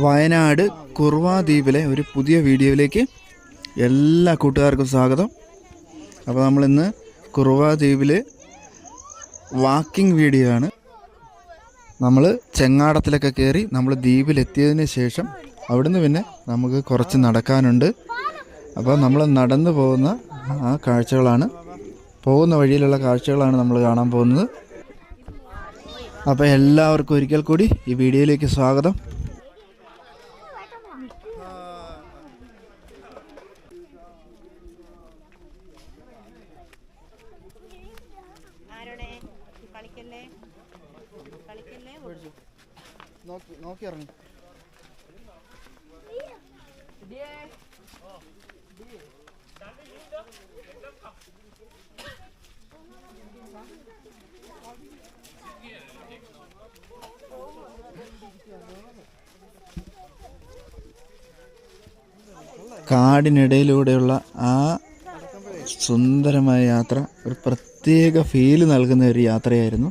വയനാട് കുർവാദ്വീപിലെ ഒരു പുതിയ വീഡിയോയിലേക്ക് എല്ലാ കൂട്ടുകാർക്കും സ്വാഗതം. അപ്പോൾ നമ്മളിന്ന് കുർവാദ്വീപിൽ വാക്കിംഗ് വീഡിയോ ആണ്. നമ്മൾ ചെങ്ങാടത്തിലൊക്കെ കയറി നമ്മൾ ദ്വീപിലെത്തിയതിന് ശേഷം അവിടുന്ന് പിന്നെ നമുക്ക് കുറച്ച് നടക്കാനുണ്ട്. അപ്പോൾ നമ്മൾ നടന്നു പോകുന്ന ആ കാഴ്ചകളാണ്. പോകുന്ന വഴിയിലുള്ള കാഴ്ചകളാണ് നമ്മൾ കാണാൻ പോകുന്നത്. അപ്പോൾ എല്ലാവർക്കും ഒരിക്കൽ കൂടി ഈ വീഡിയോയിലേക്ക് സ്വാഗതം. കളിക്കല്ലേ നോക്കി നോക്കി ഇറങ്ങി. കാടിനിടയിലൂടെയുള്ള ആ സുന്ദരമായ യാത്ര ഒരു പ്രത്യേക ഫീൽ നൽകുന്ന ഒരു യാത്രയായിരുന്നു.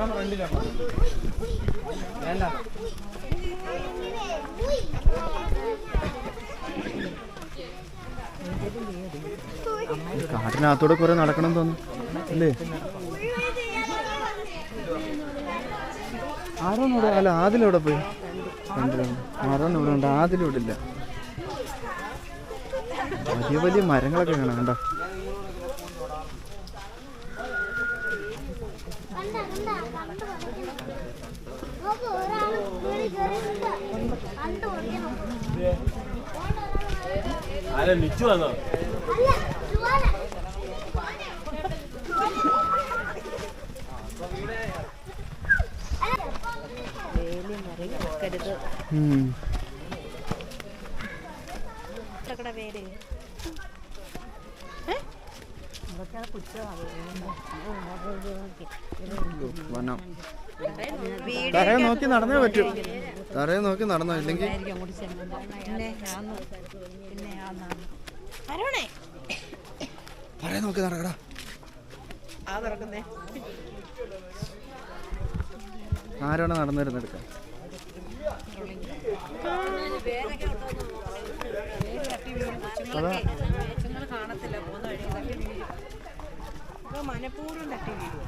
ഒരെണ്ണം ഫ്രണ്ടിലാണ് വേണ്ട. കാട്ടിനകത്തൂടെ കുറെ നടക്കണം തോന്നുന്നു. അല്ലേ ആരോന്ന് ഇവിടെ അല്ല ആദിലവിടെ പോയി? ഫ്രണ്ടിലുണ്ട് ആരോന്ന് ഇവിടെ ഉണ്ട് ആദിലിവിടെ ഇല്ല. വലിയ വലിയ മരങ്ങളൊക്കെ കാണാം കണ്ടോ? ആരെ നിച്ചു വന്നോ വേലി. വനം. തറയെ നോക്കി നടന്നേ പറ്റൂ. തറയെ നോക്കി നടന്നോ? ഇല്ലെങ്കിൽ തറയെ നോക്കി നടക്കടാ ആരാണ് നടന്നു വരുന്നെടുക്കാൻ കൊച്ചുങ്ങൾ കാണത്തില്ല പോകുന്ന വീഴും ഇപ്പൊ തട്ടി വീഴുക.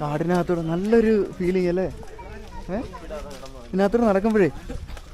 കാടിനകത്തൂടെ നല്ലൊരു ഫീലിംഗ് അല്ലേ? ഏ? ഇതിനകത്തൂടെ നടക്കുമ്പോഴേ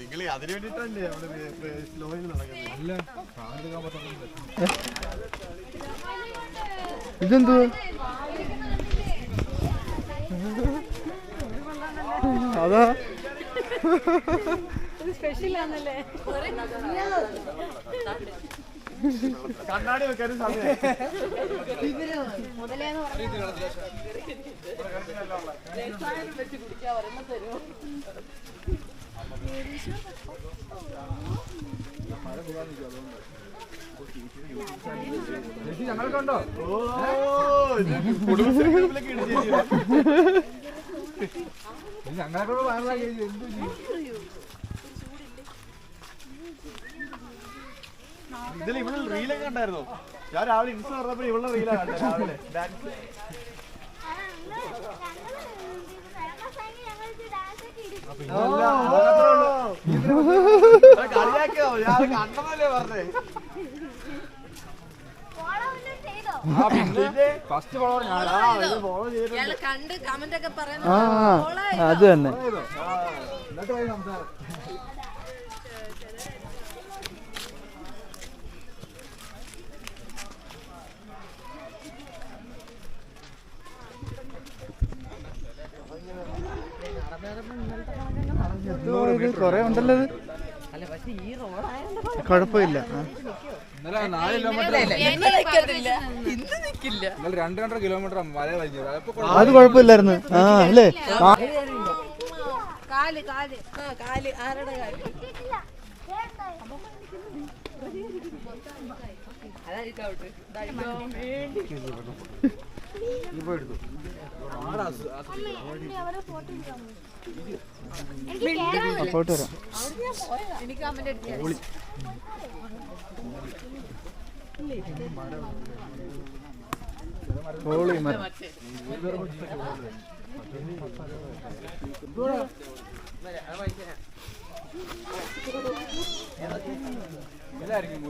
നിങ്ങൾ അതിന് വേണ്ടിട്ടല്ലേ അവിടെ സ്ലോയിൽ നടക്കുന്നത് അല്ല ആണല്ലേ? കണ്ണാടി വെക്കാനും സമയം ഞങ്ങൾക്കുണ്ടോ? ഓ കുടുംബ ഇടിച്ചു ഞങ്ങളെ ചേച്ചി എന്തു ഇതിൽ ഇവിടെ റീലൊക്കെ കണ്ടായിരുന്നോ? ഞാൻ രാവിലെ ഇൻസ്റ്റ പറഞ്ഞപ്പോ ഇവിടെ റീലാ കണ്ടത് രാവിലെ. ഡാൻസ് കളിയാക്കിയോ? ഞാൻ കണ്ടതല്ലേ പറഞ്ഞേ ഫസ്റ്റ് ഫോളോവർ ഞാൻ ആ ഇത് ഫോളോ ചെയ്തിട്ടുണ്ട് ഇയാൾ കണ്ട് കമന്റ് ഒക്കെ ആ പറയുന്നത് അത് തന്നെ. സംസാരം. കൊറേ ഉണ്ടല്ലോ ഇത്. അല്ല പക്ഷെ ഈ റോഡായിരുന്നു കുഴപ്പമില്ല. കിലോമീറ്റർ രണ്ട് രണ്ടര മല അത് കുഴപ്പമില്ലായിരുന്നു. ആ അല്ലേ? കാൽ കാൽ. ആ കാൽ. ആരുടെ കാൽ? പോയിട്ട് വരാം എനിക്ക് കമന്റ് അടിച്ചു എല്ലായിരിക്കും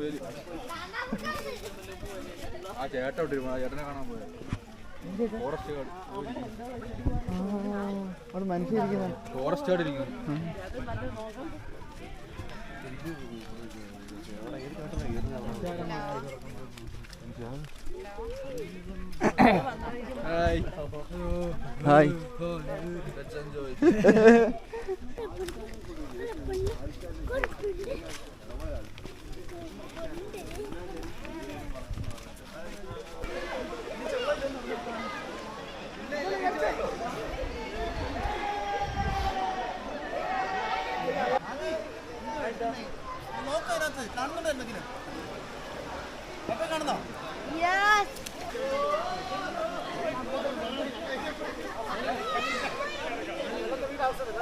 ആ ചേട്ട വിട്ടിരുന്നു ആ ചേട്ടനെ കാണാൻ പോയത്. ഫോറസ്റ്റ് ഗാർഡ് അവിടെ മനുഷ്യരിക്കുന്ന ഫോറസ്റ്റ് ഗാർഡ് ഇരിക്കുന്നു. Hai. Hai. Hai. നോക്കതിനകത്ത് കാണുന്നുണ്ടോ എന്തെങ്കിലും അപ്പൊ കാണുന്നോ അവസരം